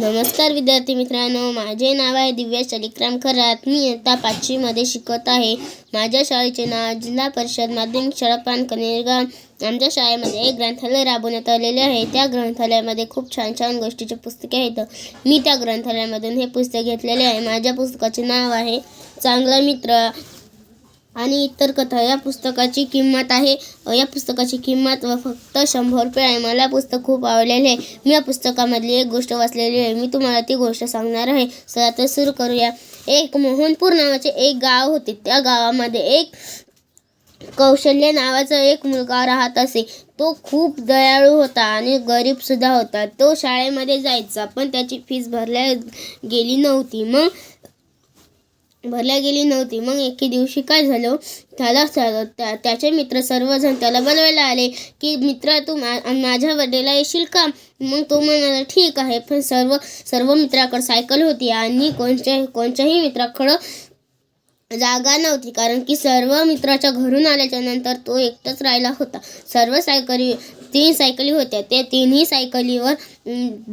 नमस्कार विद्यार्थी मित्रांनो माझे नाव आहे दिव्या शालिक्राम खरात मी इयत्ता पाचवीमध्ये शिकत आहे. माझ्या शाळेचे नाव जिल्हा परिषद माध्यमिक शाळा पानकनेरगाव. आमच्या शाळेमध्ये एक ग्रंथालय राबवण्यात आलेले आहे. त्या ग्रंथालयामध्ये खूप छान छान गोष्टीचे पुस्तके आहेत. मी त्या ग्रंथालयामधून हे पुस्तक घेतलेले आहे. माझ्या पुस्तकाचे नाव आहे चांगला मित्र. आणि इतर कथा या पुस्तकाची किंमत आहे. या पुस्तकाची किंमत व फक्त शंभर रुपये आहे. मला पुस्तक खूप आवडलेले आहे. मी या पुस्तकामधली एक गोष्ट वाचलेली आहे. मी तुम्हाला ती गोष्ट सांगणार आहे. चला तर सुरू करूया. एक मोहनपूर नावाचे एक गाव होते. त्या गावामध्ये एक कौशल्य नावाचा एक मुलगा राहत असे. तो खूप दयाळू होता आणि गरीबसुद्धा होता. तो शाळेमध्ये जायचा पण त्याची फीस भरल्या गेली नव्हती. मग भरल्या गेली नव्हती. मग एके दिवशी काय झालं? त्याला त्या- त्याचे मित्र सर्वजण त्याला बोलवायला आले की मित्र तू मा माझ्या बड्डेला येशील का? मग तो म्हणाला ठीक आहे. पण सर्व सर्व मित्राकडे सायकल होती आणि कोणत्या कोणत्याही मित्राकडं जागा नव्हती. कारण की सर्व मित्राच्या घरून आल्याच्यानंतर तो एकटाच राहिला होता. सर्व सायकली तीन सायकली होत्या. त्या तिन्ही सायकलीवर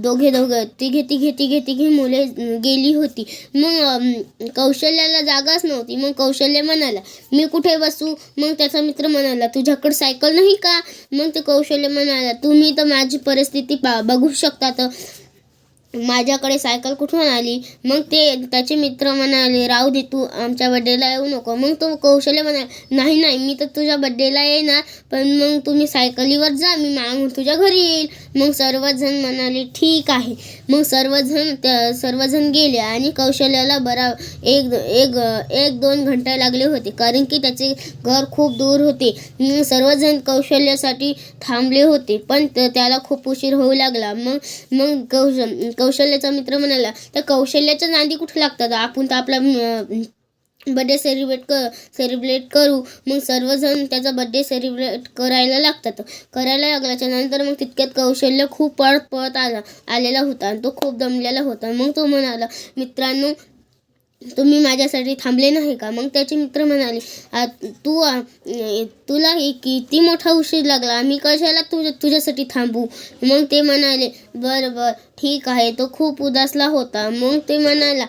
दोघे दोघे तिघे तिघे तिघे तिघे मुले गेली होती. मग कौशल्याला जागाच नव्हती. मग कौशल्य म्हणाला मी कुठे बसू? मग त्याचा मित्र म्हणाला तुझ्याकडे सायकल नाही का? मग ते कौशल्य म्हणाला तुम्ही तर माझी परिस्थिती पा बघू शकता तर. माझ्याकडे सायकल कुठून आली? मग ते त्याचे मित्र म्हणाले राहू दे तू आमच्या बड्डेला येऊ नको. मग तो कौशल्य म्हणाला नाही नाही मी तर तुझ्या बड्डेला येणार पण मग तुम्ही सायकलीवर जा मी मागून तुझ्या घरी येईल. मग सर्वजण म्हणाले ठीक आहे. मग सर्वजण त्या सर्वजण गेले आणि कौशल्याला बरा एक एक एक दोन घंटे लागले होते कारण की त्याचे घर खूप दूर होते. मग सर्वजण कौशल्यासाठी थांबले होते पण त्याला खूप उशीर होऊ लागला. मग मग कौश कौशल्याचा मित्र म्हणाला तर कौशल्याच्या नांदी कुठे लागतात? आपण तर आपला बड्डे सेलिब्रेट कर सेलिब्रेट करू. मग सर्वजण त्याचा बड्डे सेलिब्रेट करायला लागतात. करायला लागल्याच्या नंतर मग तितक्यात कौशल्य खूप पळत पळत आला आलेला होता. आणि तो खूप दमलेला होता. मग तो म्हणाला मित्रांनो तुम्ही माझ्यासाठी थांबले नाही का? मग त्याचे मित्र म्हणाले तू आ, तुला हे किती मोठा उशीर लागला. आम्ही कशाला तुझ्या तुझ्यासाठी थांबू? मग ते म्हणाले बरं बरं ठीक आहे. तो खूप उदासला होता. मग ते म्हणाला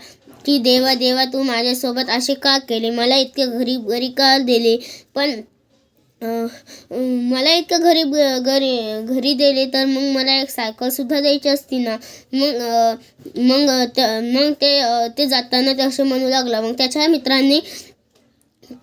की देवा देवा तू माझ्यासोबत असे का केले? मला इतके गरीब घरी का दिले? पण मला इतकं घरी घरी घरी दिले तर मग मला एक सायकलसुद्धा द्यायची असती ना. मग मग त्या- मग ते ते जाताना ते असे म्हणू लागला. मग त्याच्या मित्रांनी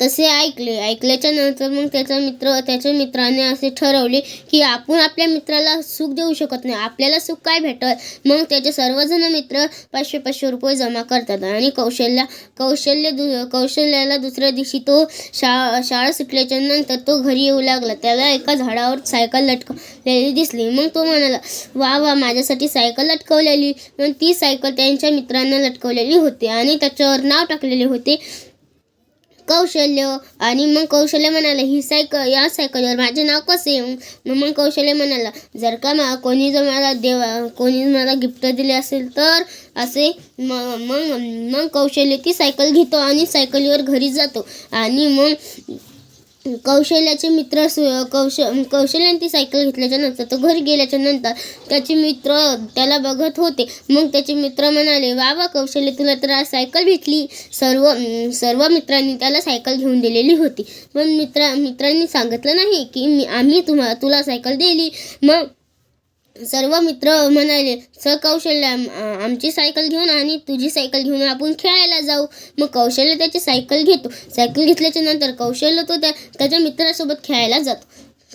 तसे ऐकले. ऐकल्याच्या नंतर मग त्याचा मित्र त्याच्या मित्राने असे ठरवले की आपण आपल्या मित्राला सुख देऊ शकत नाही. आपल्याला सुख काय भेटत मग त्याचे सर्वजण मित्र पाचशे पाचशे रुपये जमा करतात आणि कौशल्य कौशल्य दु कौशल्याला दुसऱ्या दिवशी तो शा शाळा सुटल्याच्या नंतर तो घरी येऊ लागला. त्याला एका झाडावर सायकल लटकवलेली दिसली. मग तो म्हणाला वा वा माझ्यासाठी सायकल लटकवलेली. मग ती सायकल त्यांच्या मित्रांना लटकवलेली होती आणि त्याच्यावर नाव टाकलेले होते. कौशल्य. आणि मग कौशल्य म्हणाला ही सायकल या सायकलवर माझे नाव कसे मग मग कौशल्य म्हणाला जर का मा कोणी जर मला देवा कोणी मला गिफ्ट दिले असेल तर असे मग मग मग कौशल्य ती सायकल घेतो आणि सायकलीवर घरी जातो. आणि मग कौशल्याचे मित्र सु कौश कौशल्याने ती सायकल घेतल्याच्या नंतर तो घरी गेल्याच्यानंतर त्याचे मित्र त्याला बघत होते. मग त्याचे मित्र म्हणाले वा वा कौशल्य तुला तर आज सायकल भेटली. सर्व सर्व मित्रांनी त्याला सायकल घेऊन दिलेली होती. पण मित्रा मित्रांनी सांगितलं नाही की मी आम्ही तुम्हा तुला सायकल दिली. मग सर्व मित्र म्हणाले सर कौशल्य आमची सायकल घेऊन आणि तुझी सायकल घेऊन आपण खेळायला जाऊ. मग कौशल्य त्याची सायकल घेतो. सायकल घेतल्याच्या नंतर कौशल्य तो त्या त्याच्या मित्रासोबत खेळायला जातो.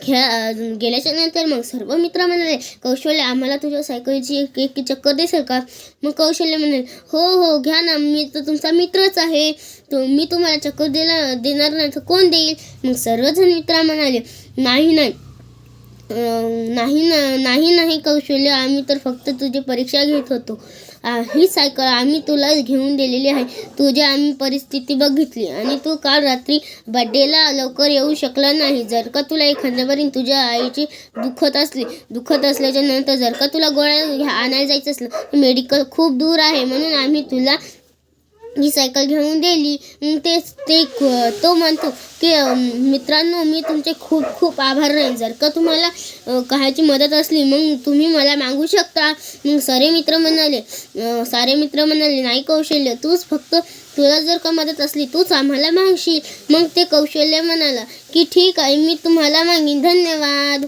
खेळा गेल्याच्यानंतर मग सर्व मित्र म्हणाले कौशल्य आम्हाला तुझ्या सायकलची एक एक चक्कर देसेल का? मग कौशल्य म्हणाले हो हो घ्या ना मी तर तुमचा मित्रच आहे. तो मी तुम्हाला चक्कर दिला देणार नाही तर कोण देईल? मग सर्वजण मित्र म्हणाले नाही नाही नाही ना नाही नाही कौशल्य आम्ही तर फक्त तुझी परीक्षा घेत होतो. ही सायकल आम्ही तुला घेऊन दिलेली आहे. तुझी आम्ही परिस्थिती बघितली आणि तू काल रात्री बड्डेला लवकर येऊ शकला नाही. जर का तुला एखाद्यापर्यंत तुझ्या आईची दुखत असली दुखत असल्याच्या नंतर जर का तुला गोळ्या घ्या- आणायला जायचं असलं तर मेडिकल खूप दूर आहे. म्हणून आम्ही तुला ही सायकल घेऊन दिली. मग ते ते तो म्हणतो की मित्रांनो मी तुमचे खूप खूप आभार राहील. जर का तुम्हाला कायची मदत असली मग तुम्ही मला मागू शकता. मग सारे मित्र म्हणाले सारे मित्र म्हणाले नाही कौशल्य तूच फक्त तुला जर का मदत असली तूच आम्हाला मागशील. मग ते कौशल्य म्हणाला की ठीक आहे मी तुम्हाला मागीन. धन्यवाद.